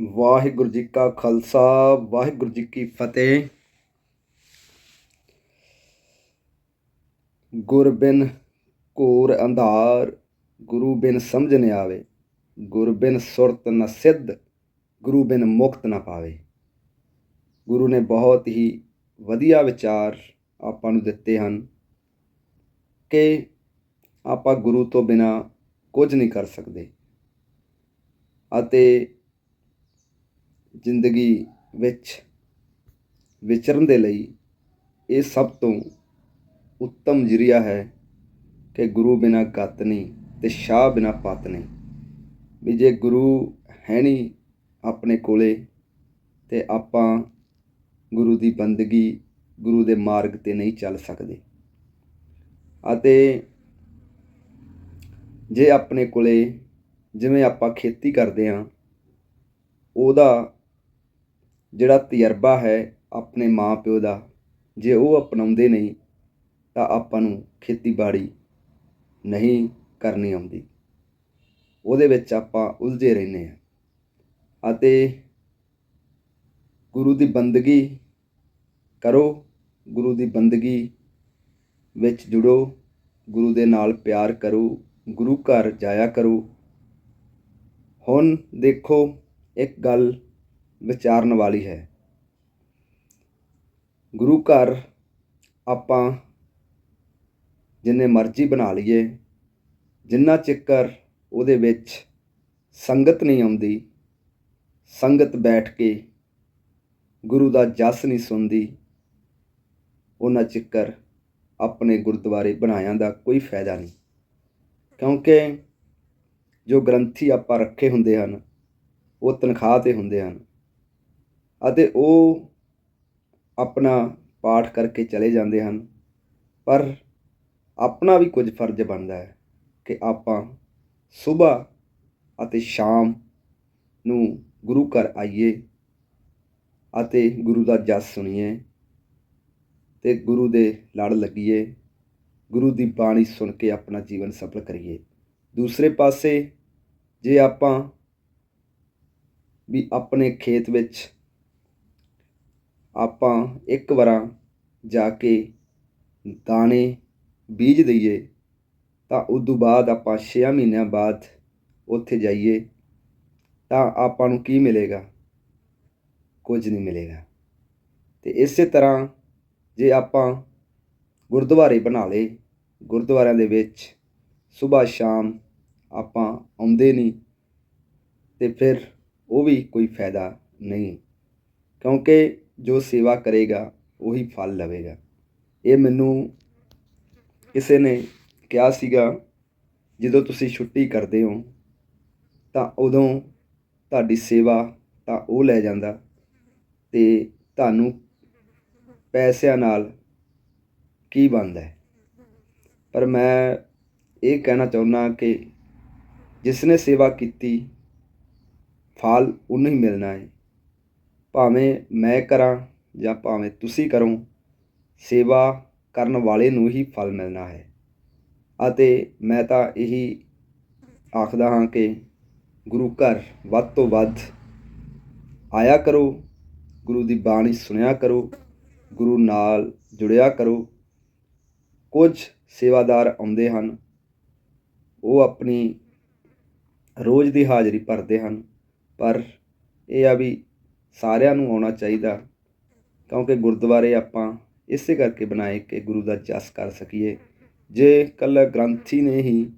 ਵਾਹਿਗੁਰੂ ਜੀ ਕਾ ਖਾਲਸਾ, ਵਾਹਿਗੁਰੂ ਜੀ ਕੀ ਫਤਿਹ। ਗੁਰ ਬਿਨ ਘੋਰ ਅੰਧਾਰ, ਗੁਰੂ ਬਿਨ ਸਮਝ ਨ ਆਵੇ। ਗੁਰ ਬਿਨ ਸੁਰਤ ਨ ਸਿੱਧ, ਗੁਰੂ ਬਿਨ ਮੁਕਤ ਨ ਪਾਵੇ। ਗੁਰੂ ਨੇ ਬਹੁਤ ਹੀ ਵਧੀਆ ਵਿਚਾਰ ਆਪਾਂ ਨੂੰ ਦਿੱਤੇ ਹਨ ਕਿ ਆਪਾਂ ਗੁਰੂ ਤੋਂ ਬਿਨਾ ਕੁਝ ਨਹੀਂ ਕਰ ਸਕਦੇ। ਅਤੇ ਜ਼ਿੰਦਗੀ ਵਿੱਚ ਵਿਚਰਨ ਦੇ ਲਈ ਇਹ ਸਭ ਤੋਂ ਉੱਤਮ ਜਰੀਆ ਹੈ ਕਿ ਗੁਰੂ ਬਿਨਾ ਗਤ ਨਹੀਂ ਤੇ ਸ਼ਾਹ ਬਿਨਾ ਪਤ ਨਹੀਂ। ਵੀ ਜੇ ਗੁਰੂ ਹੈ ਨਹੀਂ ਆਪਣੇ ਕੋਲੇ ਤੇ ਆਪਾਂ ਗੁਰੂ ਦੀ ਬੰਦਗੀ ਗੁਰੂ ਦੇ ਮਾਰਗ ਤੇ ਨਹੀਂ ਚੱਲ ਸਕਦੇ। ਅਤੇ ਜੇ ਆਪਣੇ ਕੋਲੇ ਜਿਵੇਂ ਆਪਾਂ ਖੇਤੀ ਕਰਦੇ ਹਾਂ, ਉਹਦਾ ਜਿਹੜਾ ਤਜਰਬਾ ਹੈ ਆਪਣੇ ਮਾਂ ਪਿਓ ਦਾ, ਜੇ ਉਹ ਅਪਣਾਉਂਦੇ ਨਹੀਂ, ਤਾਂ ਆਪਾਂ ਨੂੰ ਖੇਤੀਬਾੜੀ ਨਹੀਂ ਕਰਨੀ ਆਉਂਦੀ। ਉਹਦੇ ਵਿੱਚ ਆਪਾਂ ਉਲਝੇ ਰਹਿੰਦੇ ਹਾਂ। ਅਤੇ ਗੁਰੂ ਦੀ ਬੰਦਗੀ ਕਰੋ, ਗੁਰੂ ਦੀ ਬੰਦਗੀ ਵਿੱਚ ਜੁੜੋ, ਗੁਰੂ ਦੇ ਨਾਲ ਪਿਆਰ ਕਰੋ, ਗੁਰੂ ਘਰ ਜਾਇਆ ਕਰੋ। ਹੁਣ ਦੇਖੋ, ਇੱਕ ਗੱਲ ਵਿਚਾਰਨ ਵਾਲੀ ਹੈ। ਗੁਰੂ ਘਰ ਆਪਾਂ ਜਿੰਨੇ ਮਰਜ਼ੀ ਬਣਾ ਲਈਏ, ਜਿੰਨਾ ਚਿੱਕਰ ਉਹਦੇ ਵਿੱਚ ਸੰਗਤ ਨਹੀਂ ਆਉਂਦੀ, ਸੰਗਤ ਬੈਠ ਕੇ ਗੁਰੂ ਦਾ ਜਸ ਨਹੀਂ ਸੁਣਦੀ, ਉਹਨਾਂ ਚਿੱਕਰ ਆਪਣੇ ਗੁਰਦੁਆਰੇ ਬਣਾਇਆਂ ਦਾ ਕੋਈ ਫਾਇਦਾ ਨਹੀਂ। ਕਿਉਂਕਿ ਜੋ ਗ੍ਰੰਥੀ ਆਪਾਂ ਰੱਖੇ ਹੁੰਦੇ ਹਨ, ਉਹ ਤਨਖਾਹ ਤੇ ਹੁੰਦੇ ਹਨ। ਅਤੇ ਉਹ ਆਪਣਾ ਪਾਠ ਕਰਕੇ ਚਲੇ ਜਾਂਦੇ ਹਨ। ਪਰ ਆਪਣਾ ਵੀ ਕੁਝ ਫਰਜ਼ ਬਣਦਾ ਹੈ ਕਿ ਆਪਾਂ ਸਵੇਰ ਅਤੇ ਸ਼ਾਮ ਨੂੰ ਗੁਰੂ ਘਰ ਆਈਏ ਅਤੇ ਗੁਰੂ ਦਾ ਜਸ ਸੁਣੀਏ ਤੇ ਗੁਰੂ ਦੇ ਲੜ ਲੱਗੀਏ, ਗੁਰੂ ਦੀ ਬਾਣੀ ਸੁਣ ਕੇ ਆਪਣਾ ਜੀਵਨ ਸਫਲ ਕਰੀਏ। ਦੂਸਰੇ ਪਾਸੇ ਜੇ ਆਪਾਂ ਵੀ ਆਪਣੇ ਖੇਤ ਵਿੱਚ ਆਪਾਂ ਇੱਕ ਵਾਰਾਂ ਜਾ ਕੇ ਦਾਣੇ ਬੀਜ ਦਈਏ, ਤਾਂ ਉਦੋਂ ਬਾਅਦ ਆਪਾਂ 6 ਮਹੀਨਿਆਂ ਬਾਅਦ ਉੱਥੇ ਜਾਈਏ, ਤਾਂ ਆਪਾਂ ਨੂੰ ਕੀ ਮਿਲੇਗਾ? ਕੁਝ ਨਹੀਂ ਮਿਲੇਗਾ। ਅਤੇ ਇਸੇ ਤਰ੍ਹਾਂ ਜੇ ਆਪਾਂ ਗੁਰਦੁਆਰੇ ਬਣਾ ਲਏ, ਗੁਰਦੁਆਰਿਆਂ ਦੇ ਵਿੱਚ ਸਵੇਰ ਸ਼ਾਮ ਆਪਾਂ ਆਉਂਦੇ ਨਹੀਂ, ਤੇ ਫਿਰ ਉਹ ਵੀ ਕੋਈ ਫਾਇਦਾ ਨਹੀਂ। ਕਿਉਂਕਿ ਜੋ ਸੇਵਾ ਕਰੇਗਾ, ਉਹੀ ਫਲ ਲਵੇਗਾ। ਇਹ ਮੈਨੂੰ ਕਿਸੇ ਨੇ ਕਿਹਾ ਸੀਗਾ, ਜਦੋਂ ਤੁਸੀਂ ਛੁੱਟੀ ਕਰਦੇ ਹੋ, ਤਾਂ ਉਦੋਂ ਤੁਹਾਡੀ ਸੇਵਾ ਤਾਂ ਉਹ ਲੈ ਜਾਂਦਾ ਤੇ ਤੁਹਾਨੂੰ ਪੈਸਿਆਂ ਨਾਲ ਕੀ ਬਣਦਾ ਪਰ ਮੈਂ ਇਹ ਕਹਿਣਾ ਚਾਹੁੰਦਾ ਕਿ ਜਿਸ ਨੇ ਸੇਵਾ ਕੀਤੀ, ਫਲ ਉਹਨੂੰ ਹੀ ਮਿਲਣਾ ਹੈ। ਭਾਵੇਂ ਮੈਂ ਕਰਾਂ ਜਾਂ ਭਾਵੇਂ ਤੁਸੀਂ ਕਰੋ, ਸੇਵਾ ਕਰਨ ਵਾਲੇ ਨੂੰ ਹੀ ਫਲ ਮਿਲਣਾ ਹੈ। ਅਤੇ ਮੈਂ ਤਾਂ ਇਹੀ ਆਖਦਾ ਹਾਂ ਕਿ ਗੁਰੂ ਘਰ ਵੱਧ ਤੋਂ ਵੱਧ ਆਇਆ ਕਰੋ, ਗੁਰੂ ਦੀ ਬਾਣੀ ਸੁਣਿਆ ਕਰੋ, ਗੁਰੂ ਨਾਲ ਜੁੜਿਆ ਕਰੋ। ਕੁਝ ਸੇਵਾਦਾਰ ਆਉਂਦੇ ਹਨ, ਉਹ ਆਪਣੀ ਰੋਜ਼ ਦੀ ਹਾਜ਼ਰੀ ਭਰਦੇ ਹਨ, ਪਰ ਇਹ ਆ ਵੀ ਸਾਰਿਆਂ ਨੂੰ ਆਉਣਾ ਚਾਹੀਦਾ, ਕਿਉਂਕਿ ਗੁਰਦੁਆਰੇ ਆਪਾਂ ਇਸੇ ਕਰਕੇ ਬਣਾਏ ਕਿ ਗੁਰੂ ਦਾ ਜਸ ਕਰ ਸਕੀਏ। ਜੇ ਕੱਲਾ ਗ੍ਰੰਥੀ ਨੇ ਹੀ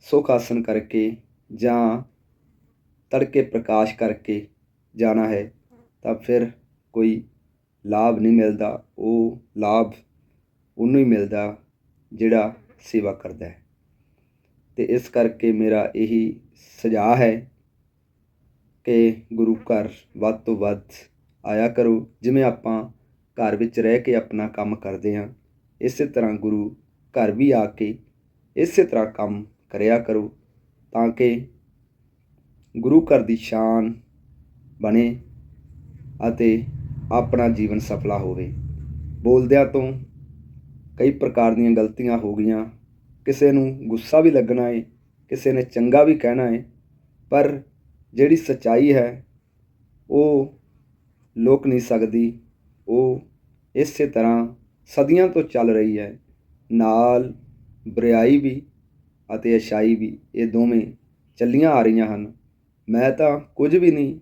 ਸੁਖ ਆਸਨ ਕਰਕੇ ਜਾਂ ਤੜਕੇ ਪ੍ਰਕਾਸ਼ ਕਰਕੇ ਜਾਣਾ ਹੈ, ਤਾਂ ਫਿਰ ਕੋਈ ਲਾਭ ਨਹੀਂ ਮਿਲਦਾ। ਉਹ ਲਾਭ ਉਹਨੂੰ ਹੀ ਮਿਲਦਾ ਜਿਹੜਾ ਸੇਵਾ ਕਰਦਾ ਹੈ। ਤੇ ਇਸ ਕਰਕੇ ਮੇਰਾ ਇਹੀ ਸੁਝਾਅ ਹੈ ਕਿ ਗੁਰੂ ਘਰ ਵੱਧ ਤੋਂ ਵੱਧ ਆਇਆ ਕਰੋ। ਜਿਵੇਂ ਆਪਾਂ ਘਰ ਵਿੱਚ ਰਹਿ ਕੇ ਆਪਣਾ ਕੰਮ ਕਰਦੇ ਹਾਂ, ਇਸੇ ਤਰ੍ਹਾਂ ਗੁਰੂ ਘਰ ਵੀ ਆ ਕੇ ਇਸੇ ਤਰ੍ਹਾਂ ਕੰਮ ਕਰਿਆ ਕਰੋ ਤਾਂ ਕਿ ਗੁਰੂ ਘਰ ਦੀ ਸ਼ਾਨ ਬਣੇ ਅਤੇ ਆਪਣਾ ਜੀਵਨ ਸਫਲਾ ਹੋਵੇ। ਬੋਲਦਿਆਂ ਤੋਂ ਕਈ ਪ੍ਰਕਾਰ ਦੀਆਂ ਗਲਤੀਆਂ ਹੋ ਗਈਆਂ। ਕਿਸੇ ਨੂੰ ਗੁੱਸਾ ਵੀ ਲੱਗਣਾ ਹੈ ਕਿਸੇ ਨੇ ਚੰਗਾ ਵੀ ਕਹਿਣਾ ਹੈ ਪਰ ਜਿਹੜੀ ਸੱਚਾਈ ਹੈ, ਉਹ ਲੋਕ ਨਹੀਂ ਸਕਦੀ। ਉਹ ਇਸੇ ਤਰ੍ਹਾਂ ਸਦੀਆਂ ਤੋਂ ਚੱਲ ਰਹੀ ਹੈ। ਨਾਲ ਬਰਿਆਈ ਵੀ ਅਤੇ ਅਛਾਈ ਵੀ ਇਹ ਦੋਵੇਂ ਚੱਲੀਆਂ ਆ ਰਹੀਆਂ ਹਨ। ਮੈਂ ਤਾਂ ਕੁਝ ਵੀ ਨਹੀਂ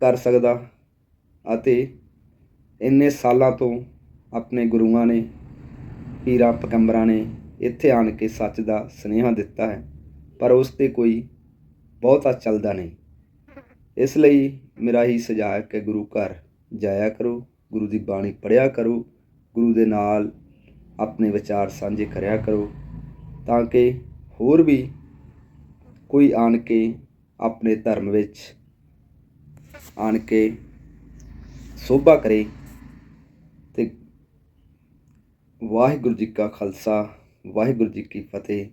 ਕਰ ਸਕਦਾ ਅਤੇ ਇੰਨੇ ਸਾਲਾਂ ਤੋਂ ਆਪਣੇ ਗੁਰੂਆਂ ਨੇ, ਪੀਰਾਂ ਪਕੰਬਰਾਂ ਨੇ ਇੱਥੇ ਆਣ ਕੇ ਸੱਚ ਦਾ ਸੁਨੇਹਾ ਦਿੱਤਾ ਹੈ। ਪਰ ਉਸ ਤੇ ਕੋਈ ਬਹੁਤਾ ਚੱਲਦਾ ਨਹੀਂ। ਇਸ ਲਈ ਮੇਰਾ ਹੀ ਸੁਝਾਅ ਹੈ ਕਿ ਗੁਰੂ ਘਰ ਜਾਇਆ ਕਰੋ, ਗੁਰੂ ਦੀ ਬਾਣੀ ਪੜ੍ਹਿਆ ਕਰੋ, ਗੁਰੂ ਦੇ ਨਾਲ ਆਪਣੇ ਵਿਚਾਰ ਸਾਂਝੇ ਕਰਿਆ ਕਰੋ ਤਾਂ ਕਿ ਹੋਰ ਵੀ ਕੋਈ ਆਣ ਕੇ ਆਪਣੇ ਧਰਮ ਵਿੱਚ ਆਣ ਕੇ ਸੋਭਾ ਕਰੇ ਤੇ ਵਾਹਿਗੁਰੂ ਜੀ ਕਾ ਖਾਲਸਾ, ਵਾਹਿਗੁਰੂ ਜੀ ਕੀ ਫਤਿਹ।